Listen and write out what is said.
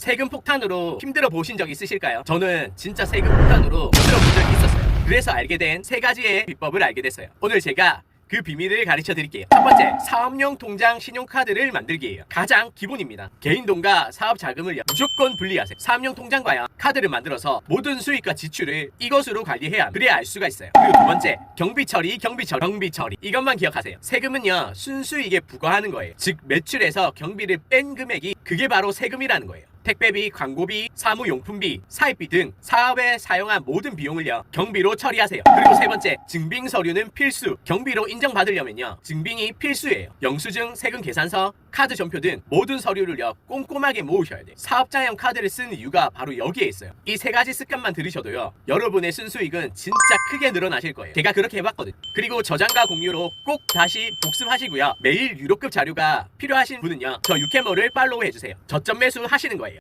세금 폭탄으로 힘들어 보신 적 있으실까요? 저는 진짜 세금 폭탄으로 힘들어 본 적이 있었어요. 그래서 알게 된 세 가지의 비법을 알게 됐어요. 오늘 제가 그 비밀을 가르쳐 드릴게요. 첫 번째, 사업용 통장 신용카드를 만들기예요. 가장 기본입니다. 개인 돈과 사업 자금을 무조건 분리하세요. 사업용 통장과요. 카드를 만들어서 모든 수익과 지출을 이것으로 관리해야 합니다. 그래야 알 수가 있어요. 그리고 두 번째, 경비 처리, 경비 처리, 경비 처리. 이것만 기억하세요. 세금은요, 순수익에 부과하는 거예요. 즉, 매출에서 경비를 뺀 금액이 그게 바로 세금이라는 거예요. 택배비, 광고비, 사무용품비, 사입비 등 사업에 사용한 모든 비용을요 경비로 처리하세요. 그리고 세 번째 증빙 서류는 필수. 경비로 인정받으려면요 증빙이 필수예요. 영수증, 세금 계산서, 카드 전표 등 모든 서류를요 꼼꼼하게 모으셔야 돼요. 사업자형 카드를 쓰는 이유가 바로 여기에 있어요. 이 세 가지 습관만 들으셔도요 여러분의 순수익은 진짜 크게 늘어나실 거예요. 제가 그렇게 해봤거든요. 그리고 저장과 공유로 꼭 다시 복습하시고요. 매일 유료급 자료가 필요하신 분은요 저 유캐머를 팔로우 해주세요. 저점 매수 하시는 거예요.